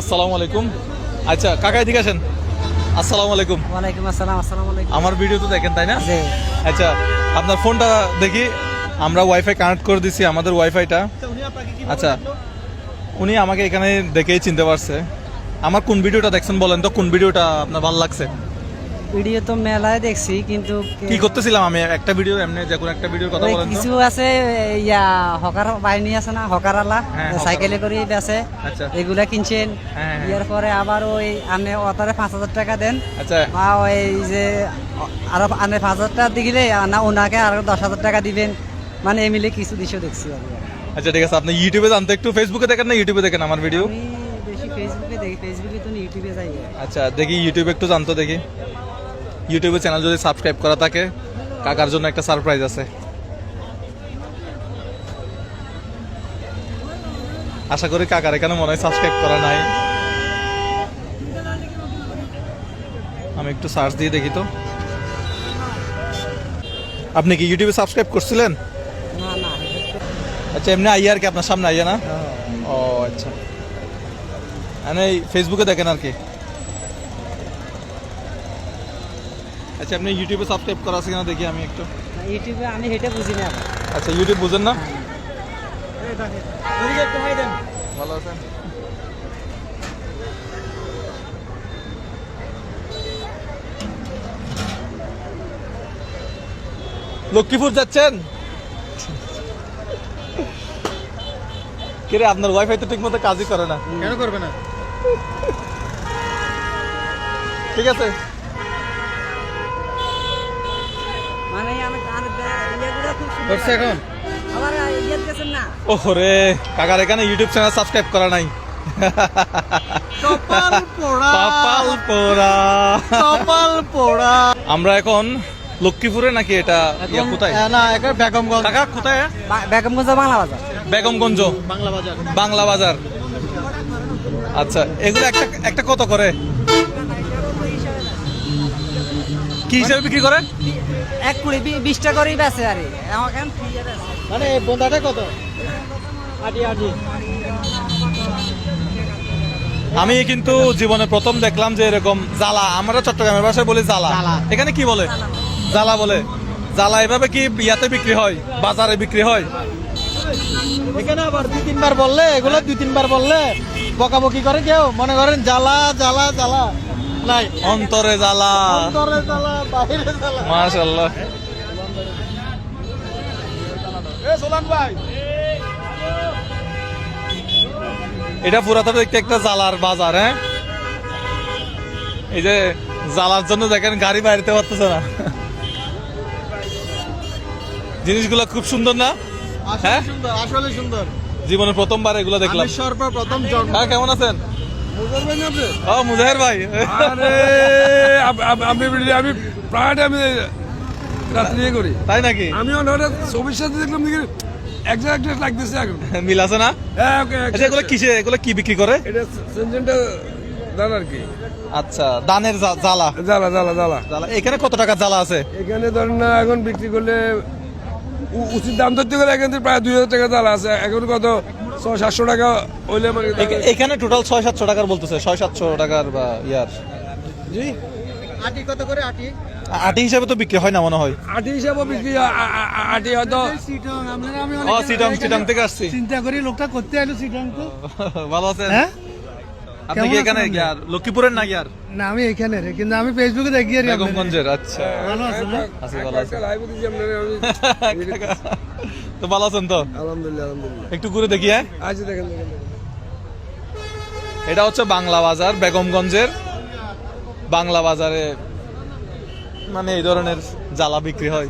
আসসালামু আলাইকুম। আচ্ছা কাকা এদিকে আসেন। আসসালামু আলাইকুম। ওয়ালাইকুম আসসালাম আসসালামু আলাইকুম। আমার ভিডিও তো দেখেন তাই না? আচ্ছা আপনার ফোনটা দেখি। আমরা ওয়াইফাই কানেক্ট করে দিছি আমাদের ওয়াইফাইটা আচ্ছা উনি আমাকে এখানে দেখেই চিনতে পারছে। আমার কোন ভিডিওটা দেখছেন বলেন তো? কোন ভিডিওটা আপনার ভালো লাগছে? ভিডিও তো মেলায় দেখছি কিন্তু কি করতেছিলাম আমি? একটা ভিডিও এমনি যে কোনো একটা ভিডিওর কথা বলেন কিছু আছে ইয়া হকার বাহিনী আছে না হকার আলা হ্যাঁ, সাইকেলে করে বেছে আচ্ছা। এগুলা কিনছেন। হ্যাঁ, হ্যাঁ। ইয়ার পরে আবার ওই আনে অতারে পাঁচ হাজার টাকা দেন। আচ্ছা। বা ওই যে আরও আনে পাঁচ হাজার টাকা দিলে না ওনাকে আরও দশ হাজার টাকা দিবেন। মানে এমিলে কিছু দৃশ্য দেখছি আচ্ছা ঠিক আছে। আপনি ইউটিউবে জানতে একটু ফেসবুকে দেখেন না ইউটিউবে দেখেন আমার ভিডিও আমি বেশি ফেসবুকে দেখি ফেসবুকে তো ইউটিউবে যাই। আচ্ছা দেখি ইউটিউবে একটু জানতো দেখি। ইউটিউবে চ্যানেল যদি সাবস্ক্রাইব করা থাকে কাকার জন্য একটা সারপ্রাইজ আছে। আশা করি কাকার এখানে মনে হয় সাবস্ক্রাইব করা নাই। আমি একটু সার্চ দিয়ে দেখি তো। আপনি কি ইউটিউবে সাবস্ক্রাইব করছিলেন? আচ্ছা এমনি আইয়া আর কি আপনার সামনে আইয়া না? ও আচ্ছা। মানে ফেসবুকে দেখেন আর কি। আচ্ছা আপনি ইউটিউবে সাবস্ক্রাইব করা আছে কিনা দেখি আমি একটু। ইউটিউবে আমি হেঁটে বুঝি না আচ্ছা ইউটিউব বুঝেন না? ভালো আছেন? লক্ষ্মীপুর যাচ্ছেন? কিরে আপনার ওয়াইফাই তো ঠিক মতো কাজই করে না। কেন করবে না? ঠিক আছে। করছে এখন? ইয়ে গেছেন না? ওরে কাকার এখানে ইউটিউব চ্যানেল সাবস্ক্রাইব করা নাই। আমরা এখন লক্ষ্মীপুরে নাকি এটা কোথায়? না এখানে বেগমগঞ্জ। কাকা কোথায় বেগমগঞ্জ বাংলা বাজার? বেগমগঞ্জ। বাংলা বাজার। বাংলা বাজার। আচ্ছা এগুলো একটা একটা কত করে? কি হিসাবে বিক্রি করে এক কুড়ি বিশটা করেই বেছে আর। বেচে। মানে বোঁদাটা কত? আটি আটি। আমি কিন্তু জীবনে প্রথম দেখলাম যে এরকম জ্বালা। আমরা চট্টগ্রামের ভাষায় বলি জ্বালা। এখানে কি বলে? জ্বালা বলে। জ্বালা এভাবে কি ইয়াতে বিক্রি হয়? বাজারে বিক্রি হয়? এখানে আবার দুই তিনবার বললে এগুলো দুই তিনবার বললে বকাবকি করে কেউ। মনে করেন জ্বালা জ্বালা জ্বালা। নাই অন্তরে জ্বালা। অন্তরে জ্বালা বাইরে জ্বালা। মাশাল্লাহ এ সোলান ভাই। এটা পুরাতন দেখতে একটা জ্বালার বাজার হ্যাঁ? এই যে জ্বালার জন্য দেখেন গাড়ি বাইরেতে পারতেছে না। জিনিসগুলো খুব সুন্দর না? হ্যাঁ? সুন্দর আসলে সুন্দর। জীবনে প্রথমবার এগুলো দেখলাম। সর্বপ্রথম হ্যাঁ কেমন আছেন? ও মুজাহের ভাই। আরে বলি আমি প্রায় আমি রাত্রি করি। তাই নাকি? আমি হঠাৎ ছবির সাথে দেখলাম দেখি একজাক্ট লাগতেছে এখন। মিল আছে না? হ্যাঁ, আচ্ছা এগুলো কিসে? এগুলো কি বিক্রি করে? এটা সেনজেনটা দান আর কি। আচ্ছা দানের জা- জ্বালা। জ্বালা জ্বালা জ্বালা। জ্বালা। এখানে কত টাকা জ্বালা আছে? এখানে ধরেন না এখন বিক্রি করলে উচিত দাম ধরতে গেলে এখান থেকে প্রায় দুই হাজার টাকা জ্বালা আছে। এখন কত? ছয় সাতশো টাকা হইলে মানে এখা- এখানে টোটাল ছয় সাতশো টাকার বলতেছে ছয় সাতশো টাকার বা ইয়ার। জি? আটি কত করে আটি? আটি হিসাবে তো বিক্রি হয় না মনে হয়। আটি হিসাবে বিক্রি আ- আ- আ- আটি আমি ও সিটং সিটং থেকে আসছি। চিন্তা করি লোকটা করতে এলো সিটং তো ভালো আছেন? হ্যাঁ? আপনি কি এখানে? আছেন? লক্ষ্মীপুরের না ইয়ার না আমি এখানে রে কিন্তু আমি ফেসবুকে দেখি আর বেগমগঞ্জের আচ্ছা। ভালো আছেন না আছি ভালো আছি লাইভ দিচ্ছি আপনার তো ভালো আছেন তো? আলহামদুলিল্লাহ আলহামদুলিল্লাহ। একটু ঘুরে দেখি হ্যাঁ? আচ্ছা দেখেন দেখেন দেখেন। এটা হচ্ছে বাংলা বাজার বেগমগঞ্জের। বাংলা বাজারে মানে এই ধরনের জ্বালা বিক্রি হয়।